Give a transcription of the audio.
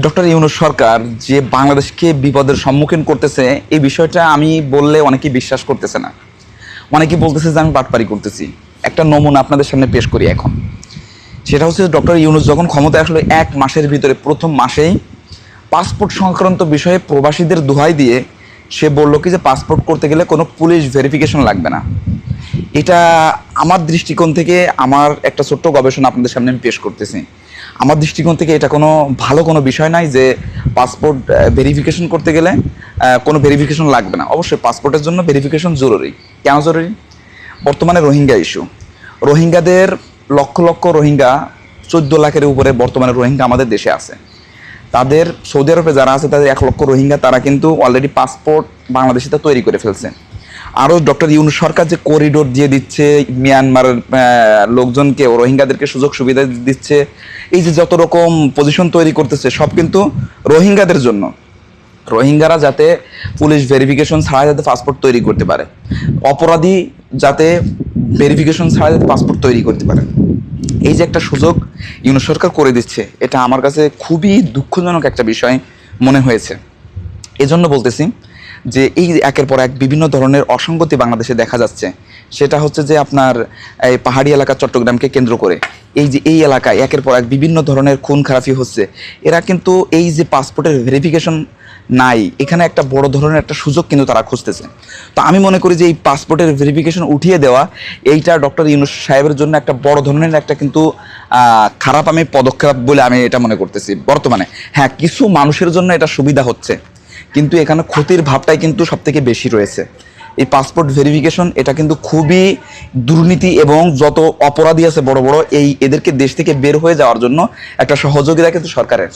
Doctor Yunus সরকার যে বাংলাদেশকে বিপদের সম্মুখীন করতেছে, এই বিষয়টা আমি বললে অনেকেই বিশ্বাস করতেছে না। অনেকেই বলতেছে যে আমি বাটপারি করতেছি। একটা নমুনা আপনাদের সামনে পেশ করি এখন। সেটা হচ্ছে ডক্টর ইউনুস যখন ক্ষমতায় আসলে, এক মাসের ভিতরে, প্রথম মাসেই পাসপোর্ট সংক্রান্ত বিষয়ে প্রবাসীদের দোহাই দিয়ে সে বলল কি যে পাসপোর্ট করতে গেলে কোনো পুলিশ ভেরিফিকেশন লাগবে না। এটা আমার দৃষ্টিকোণ থেকে আমার একটা ছোট্ট গবেষণা আপনাদের সামনে আমি পেশ করতেছি। আমার দৃষ্টিকোণ থেকে এটা কোনো ভালো কোনো বিষয় নাই যে পাসপোর্ট ভেরিফিকেশন করতে গেলে কোনো ভেরিফিকেশন লাগবে না। অবশ্যই পাসপোর্টের জন্য ভেরিফিকেশন জরুরি। কেন জরুরি? বর্তমানে রোহিঙ্গা ইস্যু রোহিঙ্গাদের লক্ষ লক্ষ রোহিঙ্গা, চোদ্দ লাখের উপরে বর্তমানে রোহিঙ্গা আমাদের দেশে আছে। তাদের সৌদি আরবে যারা আছে, তাদের এক লক্ষ রোহিঙ্গা, তারা কিন্তু অলরেডি পাসপোর্ট বাংলাদেশে তৈরি করে ফেলছে। আরও ডক্টর ইউনুস সরকার যে করিডোর দিয়ে দিচ্ছে মিয়ানমারের আহ, লোকজনকে রোহিঙ্গাদেরকে সুযোগ সুবিধা দিচ্ছে এই যে যত রকম পজিশন তৈরি করতেছে সব কিন্তু রোহিঙ্গাদের জন্য। রোহিঙ্গারা যাতে পুলিশ ভেরিফিকেশন ছাড়া যাতে পাসপোর্ট তৈরি করতে পারে। অপরাধী যাতে ভেরিফিকেশন ছাড়া যাতে পাসপোর্ট তৈরি করতে পারে। এই যে একটা সুযোগ ইউনুস সরকার করে দিচ্ছে এটা আমার কাছে খুবই দুঃখজনক একটা বিষয় মনে হয়েছে। এজন্য বলতেছি যে এই একের পর এক বিভিন্ন ধরনের অসঙ্গতি বাংলাদেশে দেখা যাচ্ছে। সেটা হচ্ছে যে আপনার এই পাহাড়ি এলাকা চট্টগ্রামকে কেন্দ্র করে। এই যে এই এলাকায় একের পর এক বিভিন্ন ধরনের খুন খারাপি হচ্ছে। এরা কিন্তু এই যে পাসপোর্টের ভেরিফিকেশন নাই, এখানে একটা বড় ধরনের একটা সুযোগ কিন্তু তারা খুঁজতেছে। তো আমি মনে করি যে এই পাসপোর্টের ভেরিফিকেশন উঠিয়ে দেওয়া, এইটা ডক্টর ইউনুস সাহেবের জন্য একটা বড় ধরনের একটা কিন্তু খারাপ আমি পদক্ষেপ বলে আমি এটা মনে করতেছি। বর্তমানে হ্যাঁ কিছু মানুষের জন্য এটা সুবিধা হচ্ছে। কিন্তু এখানে ক্ষতির ভাবটাই কিন্তু সব থেকে বেশি রয়েছে। এই পাসপোর্ট ভেরিফিকেশন এটা কিন্তু খুবই দুর্নীতি এবং যত অপরাধী আছে বড় বড়, এই এদেরকে দেশ থেকে বের হয়ে যাওয়ার জন্য একটা সহযোগিতা কিন্তু সরকারের।